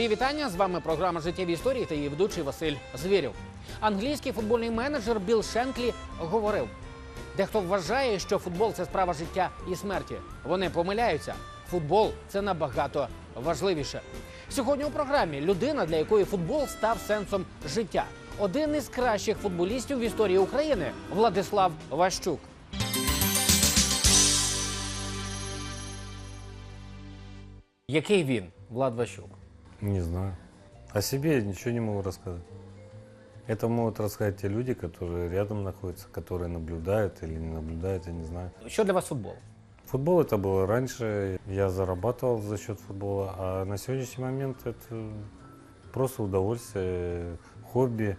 Мої вітання з вами програма Життєві історії та її ведучий Василь Звєрєв. Англійський футбольний менеджер Білл Шенклі говорив: дехто вважає, що футбол це справа життя і смерті. Вони помиляються. Футбол це набагато важливіше. Сьогодні у програмі людина, для якої футбол став сенсом життя. Один із кращих футболістів в історії України Владислав Ващук. Який він, Влад Ващук? Не знаю. О себе я ничего не могу рассказать. Это могут рассказать те люди, которые рядом находятся, которые наблюдают или не наблюдают, я не знаю. Що для вас футбол? Футбол это было раньше, я зарабатывал за счет футбола, а на сегодняшний момент это просто удовольствие, хобби,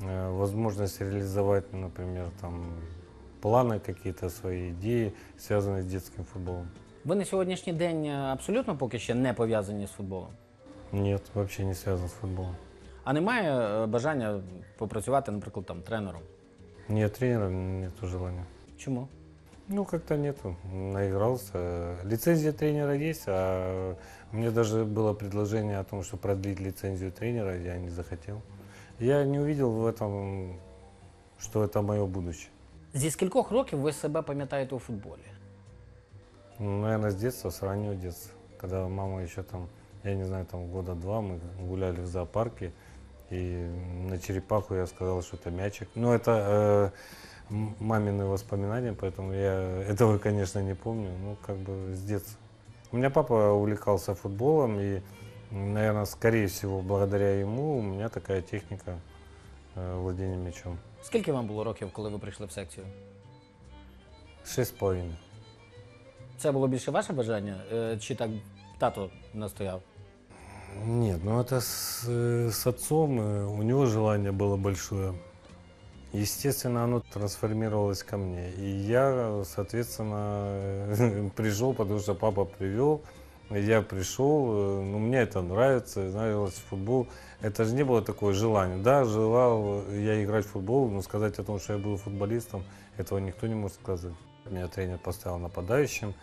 э, возможность реализовать, например, там планы какие-то, свои идеи, связанные с детским футболом. Ви на сьогоднішній день е, абсолютно поки ще не пов'язані з футболом. Нет, вообще не связан с футболом. А немає е, бажання попрацювати, наприклад, там тренером. Нет тренера, нету желания. Чому? Ну, как-то нету. Наигрался. Лицензия тренера есть, а мне даже было предложение о том, что продлить лицензию тренера, я не захотел. Я не увидел в этом, что это мое будущее. Зі скількох років ви себе пам'ятаєте у футболі? Ну, Наверное, с детства, с раннего детства. Когда мама еще там, я не знаю, там года два, мы гуляли в зоопарке, и на черепаху я сказал, что это мячик. Ну, это э, м- мамины воспоминания, поэтому я этого, конечно, не помню, ну, как бы с детства. У меня папа увлекался футболом, и, наверное, скорее всего, благодаря ему у меня такая техника э, владения мячом. Скільки вам було років, коли ви прийшли в секцію? Шесть с половиной. Це було більше ваше бажання? е, Чи так тато настояв? Нет, ну это с, э, с отцом, э, у него желание было большое. Естественно, оно трансформировалось ко мне. И я, соответственно, пришел, потому что папа привел. Я пришел, э, ну, мне это нравится, нравился футбол. Это же не было такое желание. Да, желал я играть в футбол, но сказать о том, что я был футболистом, этого никто не может сказать. Меня тренер поставил нападающим,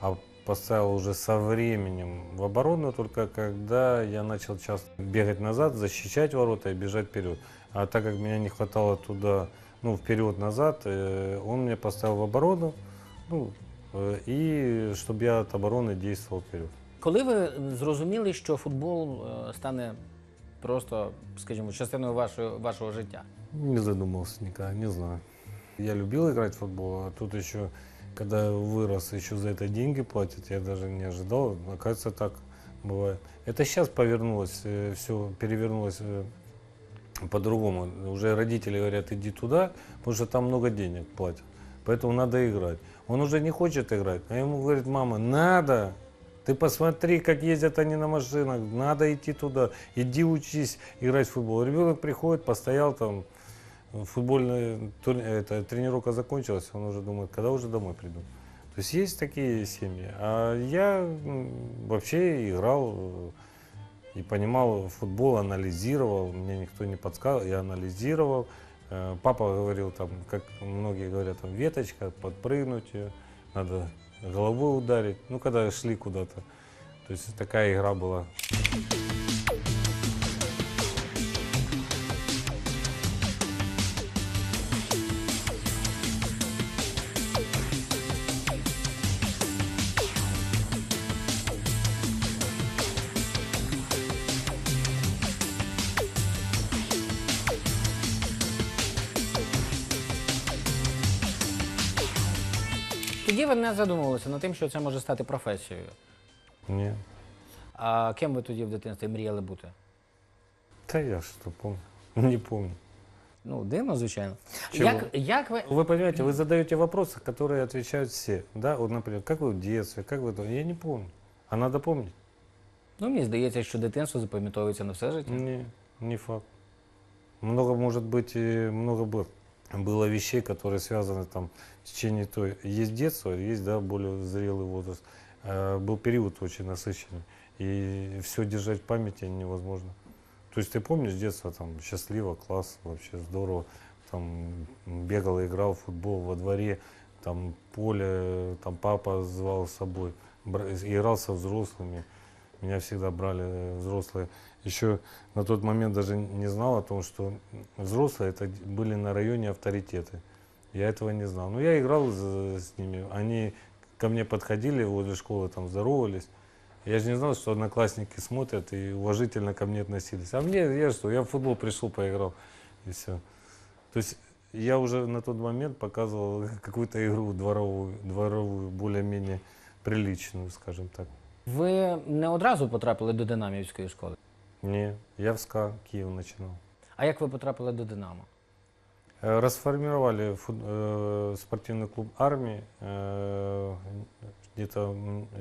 а поставил уже со временем в оборону, только когда я начал часто бегать назад, защищать ворота и бежать вперед. А так как меня не хватало туда, ну, вперед-назад, э, он меня поставил в оборону, ну, э, и чтобы я от обороны действовал вперед. Коли ви зрозуміли, що футбол е, стане просто, скажімо, частиною вашого, вашого життя? Не задумывался никогда, не знаю. Я любил играть в футбол, а тут еще, когда вырос, еще за это деньги платят, я даже не ожидал. Оказывается, так бывает. Это сейчас повернулось, все перевернулось э, по-другому. Уже родители говорят, иди туда, потому что там много денег платят. Поэтому надо играть. Он уже не хочет играть, а ему говорит, мама, надо, ты посмотри, как ездят они на машинах, надо идти туда, иди учись играть в футбол. Ребенок приходит, постоял там, футбольная тур- это, тренировка закончилась, он уже думает, когда уже домой приду. То есть есть такие семьи. А я м, вообще играл э, и понимал футбол, анализировал, мне никто не подсказывал, я анализировал. Э, Папа говорил, там, как многие говорят, там, веточка, подпрыгнуть ее, надо головой ударить, ну, когда шли куда-то. То есть такая игра была. Тоді ви не задумувалися над тим, що це може стати професією. Не. А ким ви тоді в дитинстві мріяли бути? Да я что помню. Не помню. Ну, дивно, звичайно. Чого? Як, як ви. Вы понимаете, вы задаете вопросы, которые отвечают все. Да, вот, например, как вы в детстве, как вы... то- Я не помню. А надо помнить? Ну, мені здається, що дитинство запам'ятовується на все життя. Не, не факт. Много, может быть, и много было, было вещей, которые связаны там в течение той... Есть детство, есть, да, более зрелый возраст. А был период очень насыщенный. И все держать в памяти невозможно. То есть ты помнишь детство, там, счастливо, класс, вообще здорово. Там бегал, играл в футбол во дворе, там поле, там папа звал с собой, играл со взрослыми. Меня всегда брали э, взрослые. Еще на тот момент даже не знал о том, что взрослые это были на районе авторитеты. Я этого не знал. Но я играл за- с ними. Они ко мне подходили возле школы, там здоровались. Я же не знал, что одноклассники смотрят и уважительно ко мне относились. А мне, я что, я в футбол пришел, поиграл, и все. То есть я уже на тот момент показывал какую-то игру дворовую, дворовую более-менее приличную, скажем так. Ви не одразу потрапили до Динамівської школи. Не, я в СКА Киев начинал. А як ви потрапили до Динамо? Э, Расформировали фут- э, спортивный клуб армии э, где-то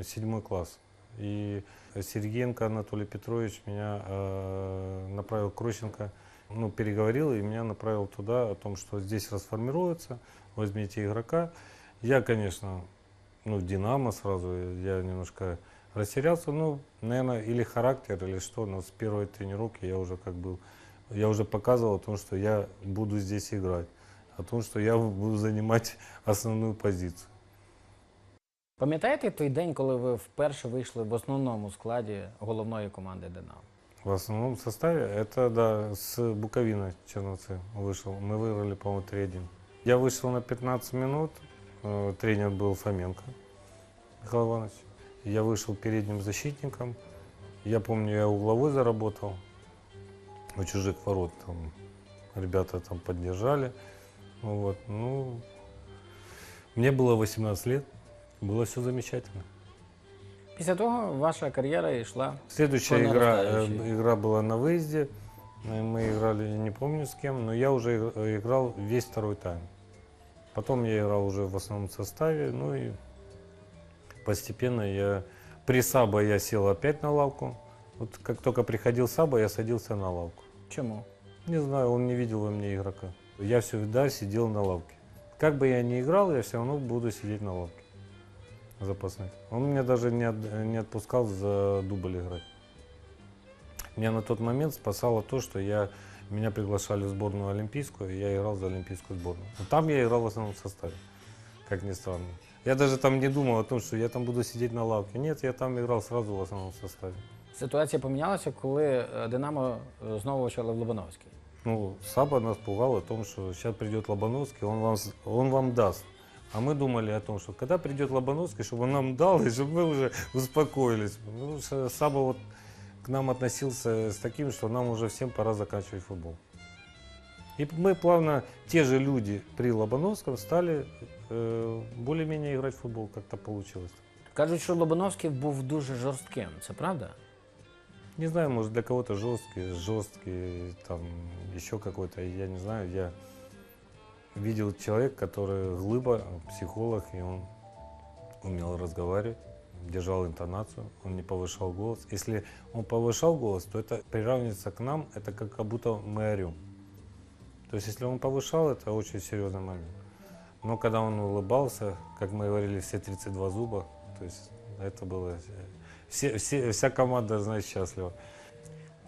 седьмой класс. И Сергеенко Анатолий Петрович меня направил Крощенко, ну, переговорил и меня направил туда о том, что здесь расформируется, возьмите игрока. Я, конечно, ну, Динамо сразу, я немножко растерялся, ну, наверное, или характер, или что, но с первой тренировки я уже как был я уже показывал о том, что я буду здесь играть, о том, что я буду занимать основную позицию. Пам'ятаєте той день, коли ви вперше вийшли в основному складі головної команди Динамо? В основном составе это, да, с Буковина Черновцы вышел. Мы выиграли, по-моему, 3-1. Я вышел на 15 минут, э, тренер был Фоменко Михаил Иванович. Я вышел передним защитником. Я помню, я угловой заработал У чужих ворот. Там ребята там поддержали. Ну Вот, ну, мне было 18 лет, было все замечательно. Після того ваша кар'єра йшла. Следующая игра, э, игра была на выезде. Э, Мы играли, не помню с кем, но я уже э, играл весь второй тайм. Потом я играл уже в основном составе, ну и постепенно я... При Саба я сел опять на лавку. Вот как только приходил Саба, я садился на лавку. Чому? Не знаю, он не видел во мне игрока. Я всегда сидел на лавке. Как бы я ни играл, я все равно буду сидеть на лавке. Запасных. Он меня даже не, от- не отпускал за дубль играть. Меня на тот момент спасало то, что я, меня приглашали в сборную олимпийскую, и я играл за олимпийскую сборную. Но там я играл в основном составе, как ни странно. Я даже там не думал о том, что я там буду сидеть на лавке. Нет, я там играл сразу в основном составе. Ситуація помінялася, коли е, Динамо е, знову очолив Лобановський. Ну, Саба нас пугал о том, что сейчас придет Лобановский, он вам, с- он вам даст. А мы думали о том, что когда придет Лобановский, чтобы он нам дал, и чтобы мы уже успокоились. Ну, что Саба вот к нам относился с таким, что нам уже всем пора заканчивать футбол. И мы плавно, те же люди при Лобановском стали э, более-менее играть в футбол, как-то получилось. Кажуть, що Лобановський був дуже жорстким. Це правда? Не знаю, может для кого-то жесткий, жесткий, там еще какой-то, я не знаю. Я видел человека, который глыба, психолог, и он умел разговаривать, держал интонацию, он не повышал голос. Если он повышал голос, то это приравнивается к нам, это как, как будто мы орем. То есть если он повышал, это очень серьезный момент. Но когда он улыбался, как мы говорили, все 32 зуба, то есть это было... э, Все, все, вся команда, знаешь, счастлива.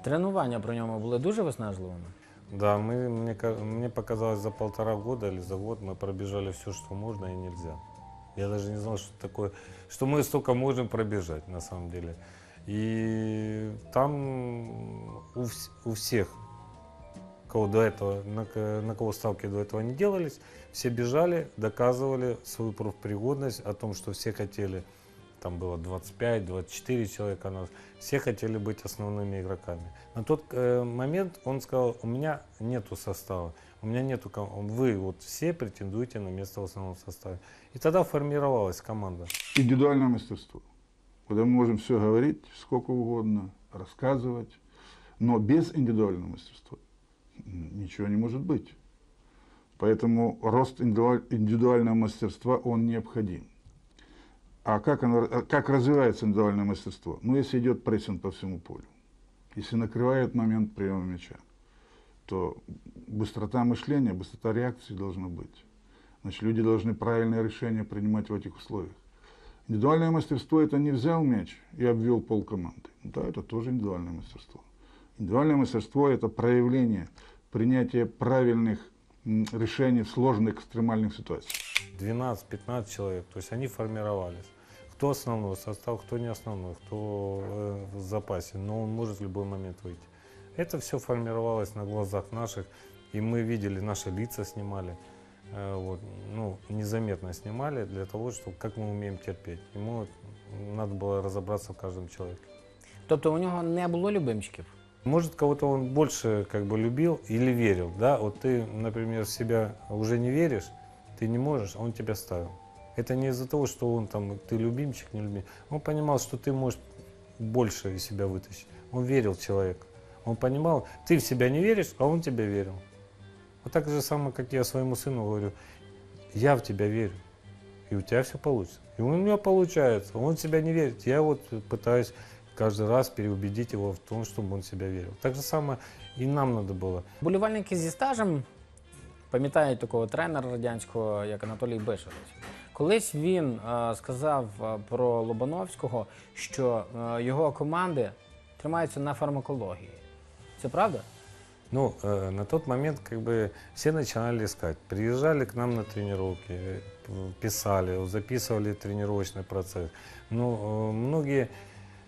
Тренування про ньому були дуже виснажливими. Да, мы, мне, ка- мне показалось, за полтора года или за год мы пробежали все, что можно и нельзя. Я даже не знал, что такое, что мы столько можем пробежать на самом деле. И там у, вс- у всех, кого до этого, на, ко- на кого ставки до этого не делались, все бежали, доказывали свою профпригодность о том, что все хотели, там было 25-24 человека нас, все хотели быть основными игроками. На тот э, момент он сказал, у меня нету состава, у меня нету, ком- вы вот все претендуете на место в основном составе. И тогда формировалась команда. индивидуальное мастерство. Когда мы можем все говорить сколько угодно, рассказывать, но без индивидуального мастерства ничего не может быть. Поэтому рост индивидуаль- индивидуального мастерства, он необходим. А как, оно, а как развивается индивидуальное мастерство? Ну, если идет прессинг по всему полю, если накрывает момент приема мяча, то быстрота мышления, быстрота реакции должна быть. Значит, люди должны правильные решения принимать в этих условиях. Индивидуальное мастерство – это не взял мяч и обвел пол команды. Да, это тоже индивидуальное мастерство. Индивидуальное мастерство – это проявление, принятие правильных решений в сложных экстремальных ситуациях. 12-15 человек, то есть они формировались. Кто основной состав, кто не основной, кто э, в запасе, но он может в любой момент выйти. Это все формировалось на глазах наших, и мы видели, наши лица снимали, э, вот, ну, незаметно снимали для того, чтобы как мы умеем терпеть. Ему надо было разобраться в каждом человеке. Тобто у нього не було любимчиків. Может, кого-то он больше как бы любил или верил, да? Вот ты, например, в себя уже не веришь, ты не можешь, а он тебя ставил. Это не из-за того, что он там, ты любимчик, не любимчик. Он понимал, что ты можешь больше из себя вытащить. Он верил в человека. Он понимал, ты в себя не веришь, а он тебя верил. Вот так же самое, как я своему сыну говорю, я в тебя верю, и у тебя все получится. И у меня получается, он в себя не верит. Я вот пытаюсь каждый раз переубедить его в том, чтобы он в себя верил. Так же самое и нам надо было. Болівальники зі стажем пам'ятають такого тренера радянського, як Анатолій Бишевич. Колись він е, сказав е, про Лобановського, що е, його команди тримаються на фармакології. Це правда? Ну, э, на тот момент как бы все начинали искать. Приезжали к нам на тренировки, э, писали, записывали тренировочный процесс. Но э, многие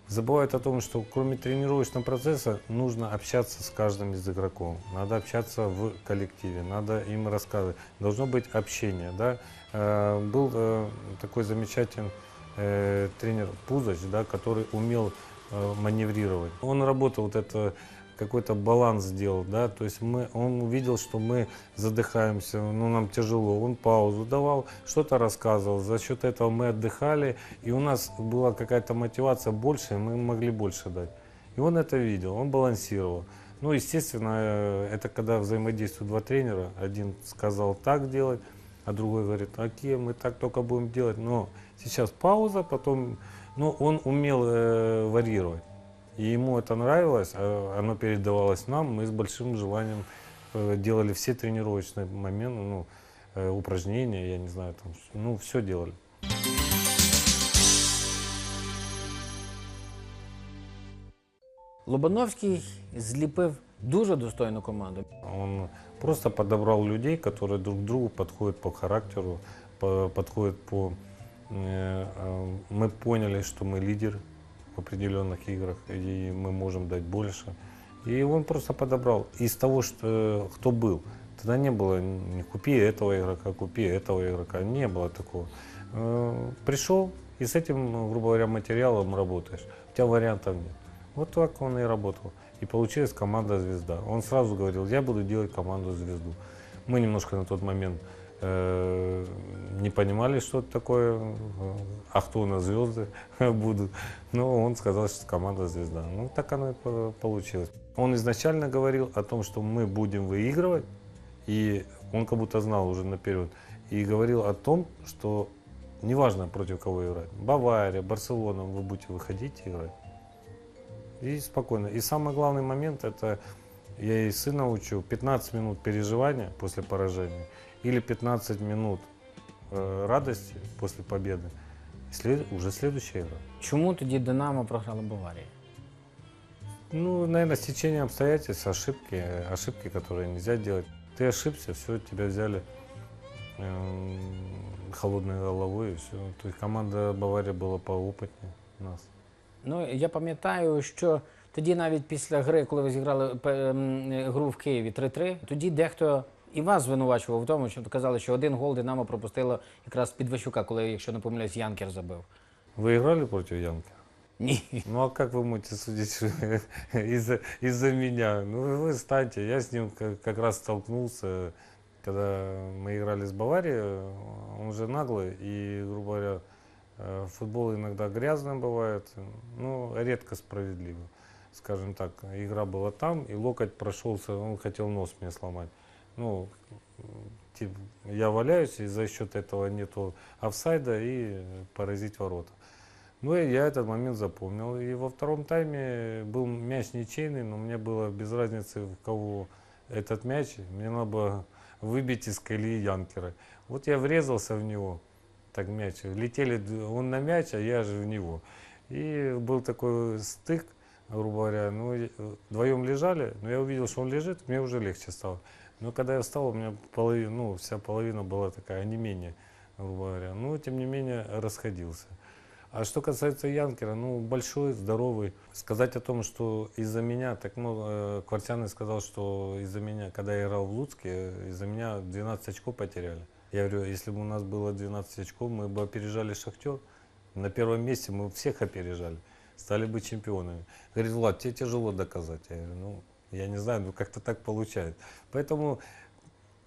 забывают о том, что кроме тренировочного процесса нужно общаться с каждым из игроков. Надо общаться в коллективе, надо им рассказывать. Должно быть общение. Да? Э, Был э, такой замечательный э, тренер Пузач, да, который умел э, маневрировать. Он работал вот это какой-то баланс сделал, да, то есть мы, он увидел, что мы задыхаемся, ну, нам тяжело, он паузу давал, что-то рассказывал, за счет этого мы отдыхали, и у нас была какая-то мотивация больше, и мы могли больше дать. И он это видел, он балансировал. Ну, естественно, э, это когда взаимодействуют два тренера, один сказал так делать, а другой говорит, окей, мы так только будем делать, но сейчас пауза, потом, ну, он умел э, варьировать. И ему это нравилось, а оно передавалось нам, мы с большим желанием э, делали все тренировочные моменты, ну, э, упражнения, я не знаю, там, ну, все делали. Лобановський зліпив дуже достойну команду. Он просто подобрал людей, которые друг другу подходят по характеру, по- подходят по... э, Мы поняли, что мы лидер определенных играх, и мы можем дать больше. И он просто подобрал из того, что, кто был. Тогда не было, не купи этого игрока, купи этого игрока. Не было такого. Э, Пришел, и с этим, ну, грубо говоря, материалом работаешь. У тебя вариантов нет. Вот так он и работал. И получилась команда «Звезда». Он сразу говорил, я буду делать команду «Звезду». Мы немножко на тот момент э, не понимали, что это такое, э, а кто у нас звезды будут. Но он сказал, что команда «Звезда». Ну, так оно и по- получилось. Он изначально говорил о том, что мы будем выигрывать, и он как будто знал уже наперед, и говорил о том, что неважно против кого играть, Бавария, Барселона, вы будете выходить и играть. И спокойно. И самый главный момент, это я и сына учу, 15 минут переживания после поражения или 15 минут э, радости после победы, и след- уже следующая игра. Чому тоді Динамо програло Баварії? Ну, наверное, стечение обстоятельств, ошибки, э, ошибки, которые нельзя делать. Ты ошибся, все, тебя взяли эм, холодной головой, и все. То есть команда Бавария была поопытнее нас. Ну, я пам'ятаю, що тоді навіть після гри, коли ви зіграли пе- м, гру в Києві 3-3, тоді дехто і вас звинувачував в тому, що казали, що один гол Динамо пропустило якраз під Ващука, коли, якщо не помиляюсь, Янкер забив. Вы играли против Янки? Ні. Ну а как вы можете судить что из-за из меня? Ну вы станьте, я с ним как, как раз столкнулся, когда мы играли с Баварией, он же наглый и, грубо говоря, э, футбол иногда грязным бывает, ну редко справедливо, скажем так. Игра была там, и локоть прошелся, он хотел нос мне сломать. Ну, типа, я валяюсь, и за счет этого нету офсайда и поразить ворота. Ну, и я этот момент запомнил. И во втором тайме был мяч ничейный, но мне было без разницы, в кого этот мяч. Мне надо было выбить из колеи Янкера. Вот я врезался в него, так мяч. Летели, он на мяч, а я же в него. И был такой стык, грубо говоря. Ну, э, вдвоем лежали, но я увидел, что он лежит, мне уже легче стало. Но когда я встал, у меня половина, ну, вся половина была такая онемение, грубо говоря. Но, тем не менее, расходился. А что касается Янкера, ну, большой, здоровый. Сказать о том, что из-за меня, так, ну, э, Квартяный сказал, что из-за меня, когда я играл в Луцке, из-за меня 12 очков потеряли. Я говорю, если бы у нас было 12 очков, мы бы опережали Шахтер. На первом месте мы всех опережали, стали бы чемпионами. Говорит, Влад, тебе тяжело доказать. Я говорю, ну, я не знаю, ну как-то так получается. Поэтому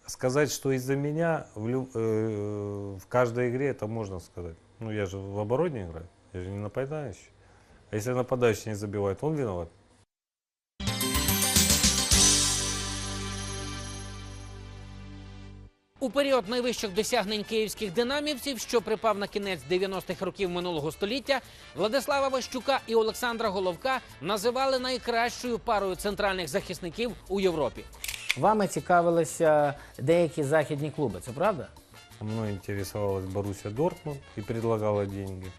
сказать, что из-за меня в, лю- э, в каждой игре это можно сказать. Ну, я же в обороне играю, я же не нападающий. А если нападающий не забивает, он виноват. У період найвищих досягнень київських динамівців, що припав на кінець 90-х років минулого століття, Владислава Ващука і Олександра Головка називали найкращою парою центральних захисників у Європі. Вами цікавилися деякі західні клуби, це правда? Мной интересовалась Боруссия Дортмунд и предлагала деньги.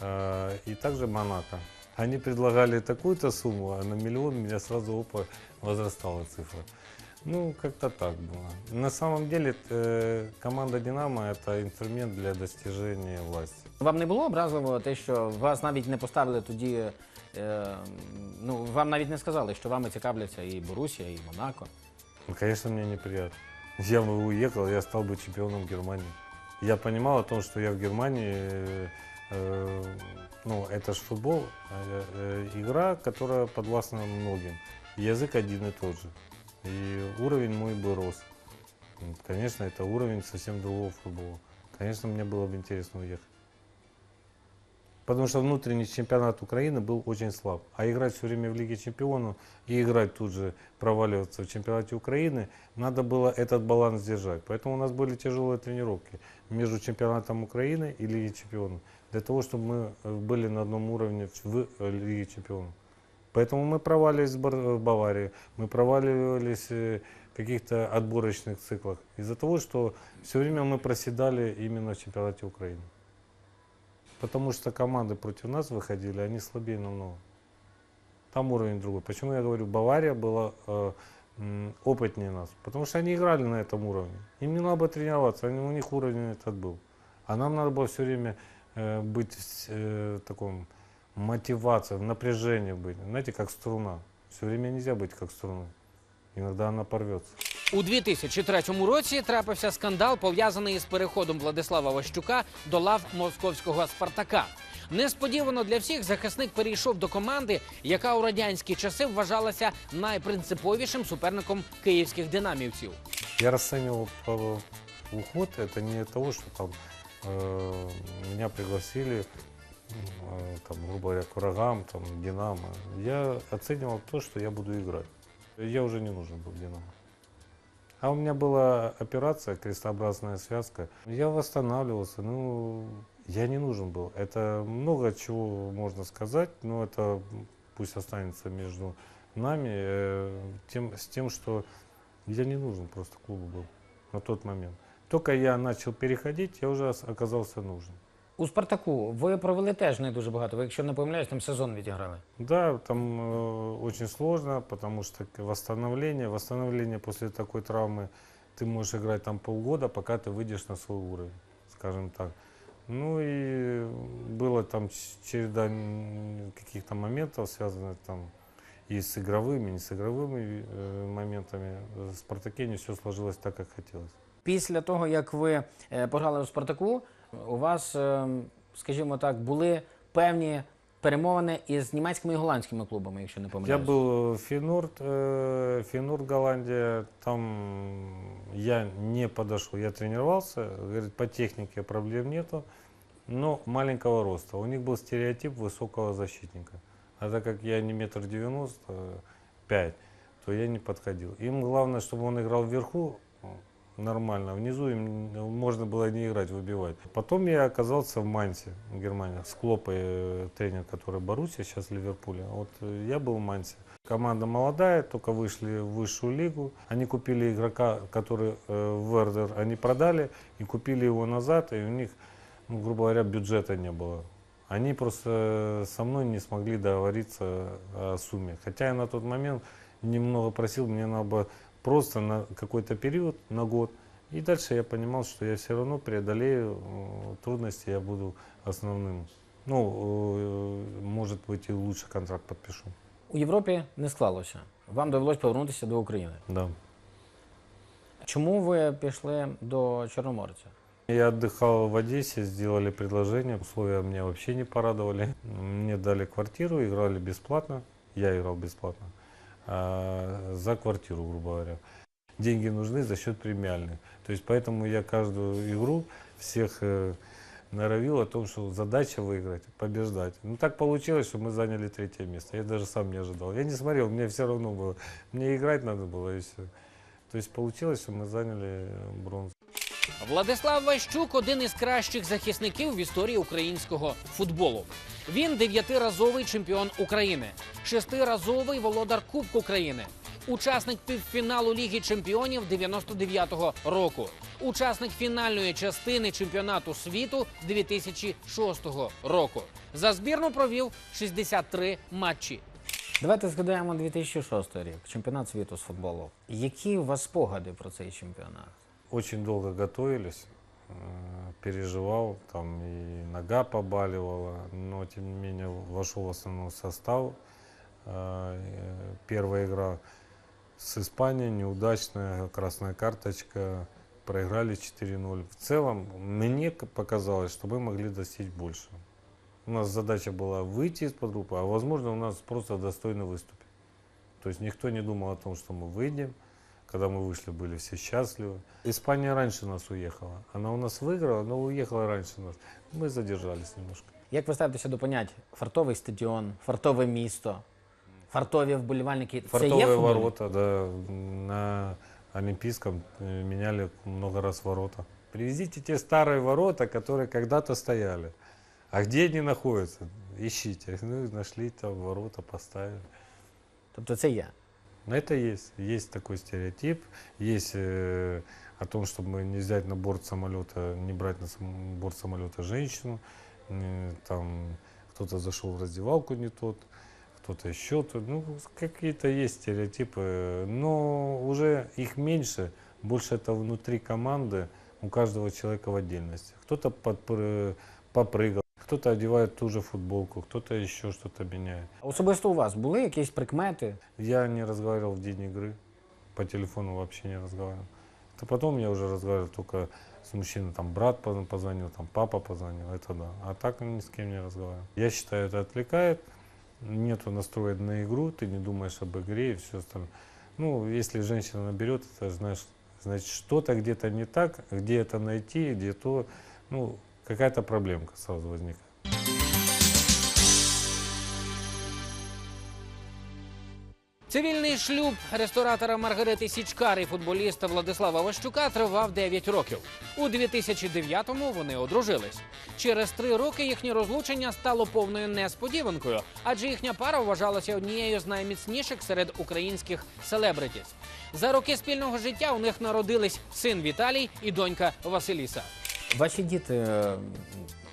А, И также Монако. Они предлагали такую-то сумму, а на миллион у меня сразу опа возрастала цифра. Ну, как-то так было. На самом деле э, команда «Динамо» – это инструмент для достижения власти. Вам не було образливо те, що вас навіть не поставили тоді. Е, ну, вам навіть не сказали, що вами цікавляться і Борусія, і Монако. Ну, конечно, мне неприятно. Я бы уехал, я стал бы чемпионом Германии. Я понимал о том, что я в Германии, э, э, ну, это же футбол, э, э, игра, которая подвластна многим. Язык один и тот же. И уровень мой бы рос. Конечно, это уровень совсем другого футбола. Конечно, мне было бы интересно уехать. Потому что внутренний чемпионат Украины был очень слаб. А играть все время в Лиге чемпионов и играть тут же, проваливаться в чемпионате Украины, надо было этот баланс держать. Поэтому у нас были тяжелые тренировки между чемпионатом Украины и Лигой чемпионов. Для того, чтобы мы э, были на одном уровне в в, э, Лиге чемпионов. Поэтому мы проваливались в Бар- в Баварии, мы проваливались э, в каких-то отборочных циклах. Из-за того, что все время мы проседали именно в чемпионате Украины. Потому что команды против нас выходили, они слабее намного. Там уровень другой. Почему я говорю, Бавария была э, опытнее нас? Потому что они играли на этом уровне. Им не надо было тренироваться, они, у них уровень этот был. А нам надо было все время э, быть в э, таком мотивации, в напряжении быть. Знаете, как струна. Все время нельзя быть как струной. Иногда она порвется. У 2003 році трапився скандал, пов'язаний із переходом Владислава Ващука до лав московського Спартака. Несподівано для всіх захисник перейшов до команди, яка у радянські часи вважалася найпринциповішим суперником київських динамівців. Я расценивал по- уход, это не от того, что там э, меня пригласили, э, там, грубо говоря, к врагам, там, Динамо. Я оценивал то, что я буду играть. Я уже не нужен был Динамо. А у меня была операция, крестообразная связка. Я восстанавливался, ну, я не нужен был. Это много чего можно сказать, но это пусть останется между нами, э, тем, с тем, что я не нужен просто клубу был на тот момент. Только я начал переходить, я уже оказался нужен. У Спартаку ви провели теж не дуже багато. Ви, якщо не помиляюсь, там сезон відіграли. Да, там э, очень сложно, потому что к- восстановление, восстановление после такой травмы, ты можешь играть там полгода, пока ты выйдешь на свой уровень, скажем так. Ну и было там ч- череда м, каких-то моментов, связанных там и с игровыми, и не с игровыми э, моментами. В «Спартаке» не все сложилось так, как хотелось. Після того, як ви е, пограли у Спартаку, у вас, е, скажімо так, були певні перемовини із німецькими і голландськими клубами, якщо не Я помиляюсь. был в Финурд, э, Финурд Голландия, там я не подошел, я тренировался, говорит, по технике проблем нету, но маленького роста. У них был стереотип высокого защитника. А так как я не метр девяносто пять, то я не подходил. Им главное, чтобы он играл вверху э, нормально, внизу им можно было не играть, выбивать. Потом я оказался в Мансе, в Германии, с Клопой, э, тренер, который Боруссия, сейчас Ливерпуля. Вот э, я был в Мансе. Команда молодая, только вышли в высшую лигу. Они купили игрока, который э, в Вердер, они продали и купили его назад, и у них, ну, грубо говоря, бюджета не было. Они просто со мной не смогли договориться о сумме. Хотя я на тот момент немного просил, мне надо было просто на какой-то период, на год. И дальше я понимал, что я все равно преодолею э, трудности, я буду основным Ну, э, может быть, и лучше контракт подпишу. У Європі не склалося. Вам довелось повернутися до України. Да. Чому ви пішли до Чорноморця? Я отдыхал в Одессе, сделали предложение, условия меня вообще не порадовали. Мне дали квартиру, играли бесплатно, я играл бесплатно, а, за квартиру, грубо говоря. Деньги нужны за счет премиальных. То есть поэтому я каждую игру всех э, норовил о том, что задача выиграть, побеждать. Ну так получилось, что мы заняли третье место. Я даже сам не ожидал. Я не смотрел, мне все равно было. Мне играть надо было и все. То есть получилось, что мы заняли э, бронзу. Владислав Ващук один із кращих захисників в історії українського футболу. Він дев'ятиразовий чемпіон України, шестиразовий володар Кубку України, учасник півфіналу Ліги чемпіонів 99-го року, учасник фінальної частини чемпіонату світу 2006 року. За збірну провів 63 матчі. Давайте згадаємо 2006 рік, чемпіонат світу з футболу. Які у вас спогади про цей чемпіонат? Очень долго готовились, э, переживал, там и нога побаливала, но тем не менее вошел в основной состав. Э, э, Первая игра с Испанией неудачная, красная карточка, проиграли 4-0. В целом, мне показалось, что мы могли достичь больше. У нас задача была выйти из-под группы, а возможно у нас просто достойно выступить. То есть никто не думал о том, что мы выйдем. Когда мы вышли, были все счастливы. Испания раньше нас уехала. Она у нас выиграла, но уехала раньше нас. Мы задержались немножко. Як ви ставитеся до понять фартовий стадіон, фартове місто, фартові вболівальники? Це є Фартовые футбол? ворота, да, на Олимпийском э, меняли много раз ворота. Привезите те старые ворота, которые когда-то стояли. А где они находятся? Ищите. Ну, и нашли там ворота, поставили. Тобто це є. Но это есть. Есть такой стереотип. Есть э, о том, чтобы не взять на борт самолета, не брать на сам- борт самолета женщину. М, Там кто-то зашел в раздевалку не тот, кто-то еще. то- Ну, какие-то есть стереотипы. Но уже их меньше. Больше это внутри команды у каждого человека в отдельности. Кто-то попрыгал, кто-то одевает ту же футболку, кто-то еще что-то меняет. Особисто у вас були якісь прикмети? Я не разговаривал в день игры, по телефону вообще не разговаривал. Это потом я уже разговаривал только с мужчиной, там брат поз- позвонил, там папа позвонил, это да. А так ни с кем не разговаривал. Я считаю, это отвлекает, нету настроя на игру, ты не думаешь об игре и все остальное. Ну, если женщина наберет, это знаешь, значит, что-то где-то не так, где это найти, где то, ну, какая-то проблемка сразу возникает. Цивільний шлюб ресторатора Маргарити Січкар і футболіста Владислава Ващука тривав 9 років. У 2009-му вони одружились. Через три роки їхнє розлучення стало повною несподіванкою, адже їхня пара вважалася однією з найміцніших серед українських селебритіс. За роки спільного життя у них народились син Віталій і донька Василіса. Ваші діти е,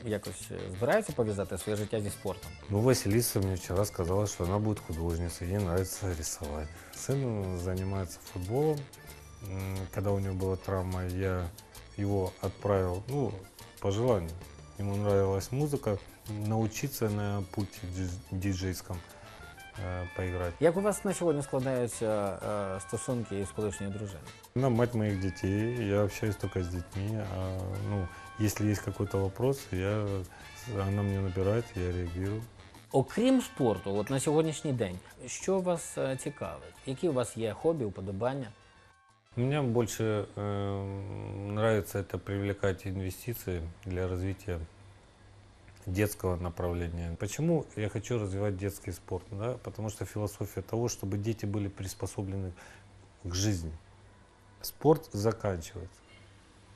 якось збираються пов'язати своє життя зі спортом. Ну, Василиса мне вчера сказала, что она будет художницей, ей нравится рисовать. Сын занимается футболом. М, Когда у него была травма, я его отправил, ну, по желанию. Ему нравилась музыка, научиться на пути дидж- диджейском э, поиграть. Як у вас на сьогодні складаються е, стосунки із колишньою дружиною? Она мать моих детей, я общаюсь только с детьми. А, ну, если есть какой-то вопрос, я, она мне набирает, я реагирую. Окрім спорту, от на сьогоднішній день, що вас е, цікавить? Які у вас є хобі, уподобання? Мне больше э, нравится это привлекать инвестиции для развития детского направления. Почему я хочу развивать детский спорт? Да? Потому что философия того, чтобы дети были приспособлены к жизни. Спорт заканчивается.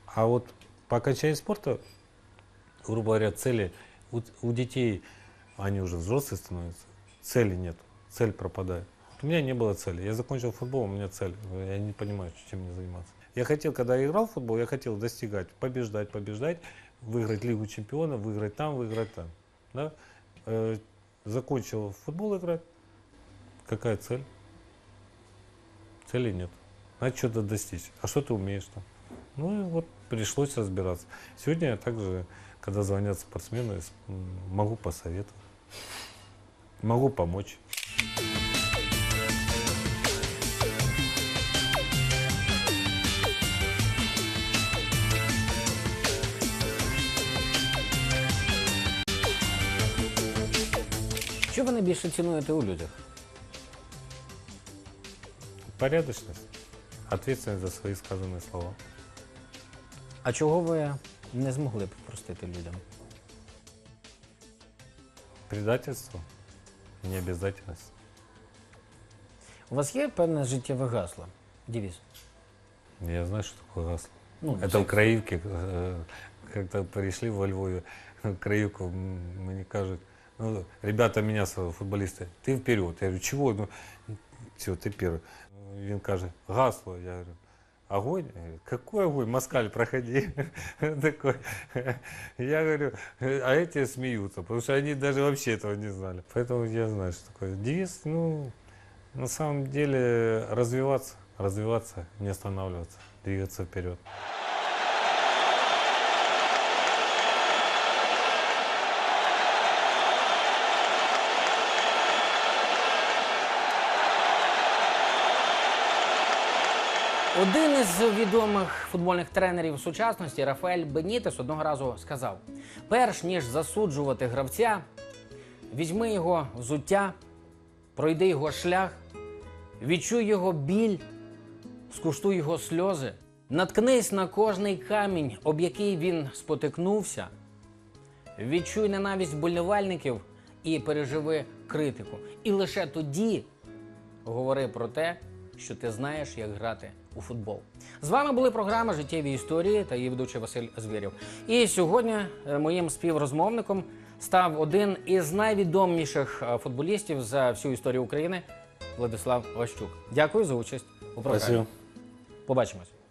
А вот по окончании спорта, грубо говоря, цели у, у детей, они уже взрослые становятся, цели нет, цель пропадает. Вот У меня не было цели. Я закончил футбол, у меня цель. Я не понимаю, чем мне заниматься. Я хотел, когда я играл в футбол, я хотел достигать, побеждать, побеждать, выиграть Лигу чемпионов, выиграть там, выиграть там. Да? Э, закончил футбол играть. Какая цель? Цели нет Надо что-то достичь. А что ты умеешь там? Ну и вот пришлось разбираться. Сегодня я также Когда звонят спортсмены, с- м, могу посоветовать. Могу помочь. Що ви найбільше цінуєте у людях? Порядочность, ответственность за свои сказанные слова. А чого ви не змогли б простити людям? Предательство, необязательность. У вас є певне життєве гасло? Девіз? Я знаю, что такое гасло. Ну, Это в Краевке, э, как-то пришли во Львове, в Краевку, м, мне кажут, ну, ребята меня, с- футболисты, ты вперед. Я говорю, чего? Ну, все, ты первый. Він каже, гасло. Я говорю, огонь? Какой огонь? Москаль, проходи. Такой. Я говорю, а эти смеются, потому что они даже вообще этого не знали. Поэтому я знаю, что такое. Девиз, ну, на самом деле, развиваться, развиваться, не останавливаться, двигаться вперед. Один із відомих футбольних тренерів сучасності Рафаель Бенітес одного разу сказав: перш ніж засуджувати гравця, візьми його взуття, пройди його шлях, відчуй його біль, скуштуй його сльози, наткнись на кожний камінь, об який він спотикнувся, відчуй ненависть болівальників і переживи критику. І лише тоді говори про те, що ти знаєш, як грати у футбол. З вами були програми Життєві історії та її ведучий Василь Звірів. І сьогодні е, моїм співрозмовником став один із найвідоміших е, футболістів за всю історію України Владислав Ващук. Дякую за участь у програмі. Спасибо. Побачимось.